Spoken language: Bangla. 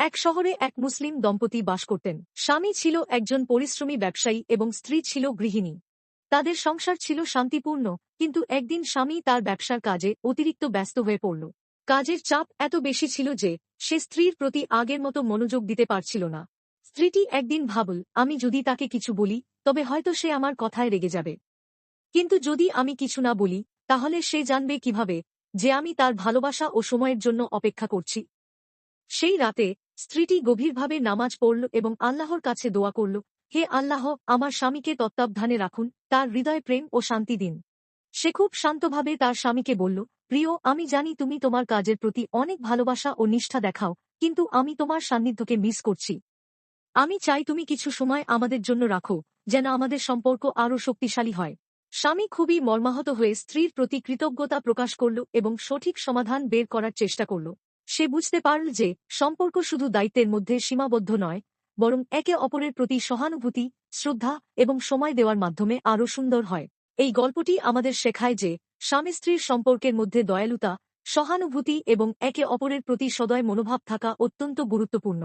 এক শহরে এক মুসলিম দম্পতি বাস করতেন। স্বামী ছিল একজন পরিশ্রমী ব্যবসায়ী এবং স্ত্রী ছিল গৃহিণী। তাদের সংসার ছিল শান্তিপূর্ণ, কিন্তু একদিন স্বামী তার ব্যবসার কাজে অতিরিক্ত ব্যস্ত হয়ে পড়ল। কাজের চাপ এত বেশি ছিল যে, সে স্ত্রীর প্রতি আগের মতো মনোযোগ দিতে পারছিল না। স্ত্রীটি একদিন ভাবল, আমি যদি তাকে কিছু বলি, তবে হয়তো সে আমার কথায় রেগে যাবে। কিন্তু যদি আমি কিছু না বলি, তাহলে সে জানবে কীভাবে যে আমি তার ভালোবাসা ও সময়ের জন্য অপেক্ষা করছি। সেই রাতে স্ত্রীটি গভীরভাবে নামাজ পড়ল এবং আল্লাহর কাছে দোয়া করল, হে আল্লাহ, আমার স্বামীকে তত্ত্বাবধানে রাখুন, তার হৃদয় প্রেম ও শান্তি দিন। সে খুব শান্তভাবে তার স্বামীকে বলল, প্রিয়, আমি জানি তুমি তোমার কাজের প্রতি অনেক ভালোবাসা ও নিষ্ঠা দেখাও, কিন্তু আমি তোমার সান্নিধ্যকে মিস করছি। আমি চাই তুমি কিছু সময় আমাদের জন্য রাখো, যেন আমাদের সম্পর্ক আরও শক্তিশালী হয়। স্বামী খুবই মর্মাহত হয়ে স্ত্রীর প্রতি কৃতজ্ঞতা প্রকাশ করল এবং সঠিক সমাধান বের করার চেষ্টা করল। সে বুঝতে পারল যে সম্পর্ক শুধু দায়িত্বের মধ্যে সীমাবদ্ধ নয়, বরং একে অপরের প্রতি সহানুভূতি, শ্রদ্ধা এবং সময় দেওয়ার মাধ্যমে আরও সুন্দর হয়। এই গল্পটি আমাদের শেখায় যে স্বামী স্ত্রীর সম্পর্কের মধ্যে দয়ালুতা, সহানুভূতি এবং একে অপরের প্রতি সদয় মনোভাব থাকা অত্যন্ত গুরুত্বপূর্ণ।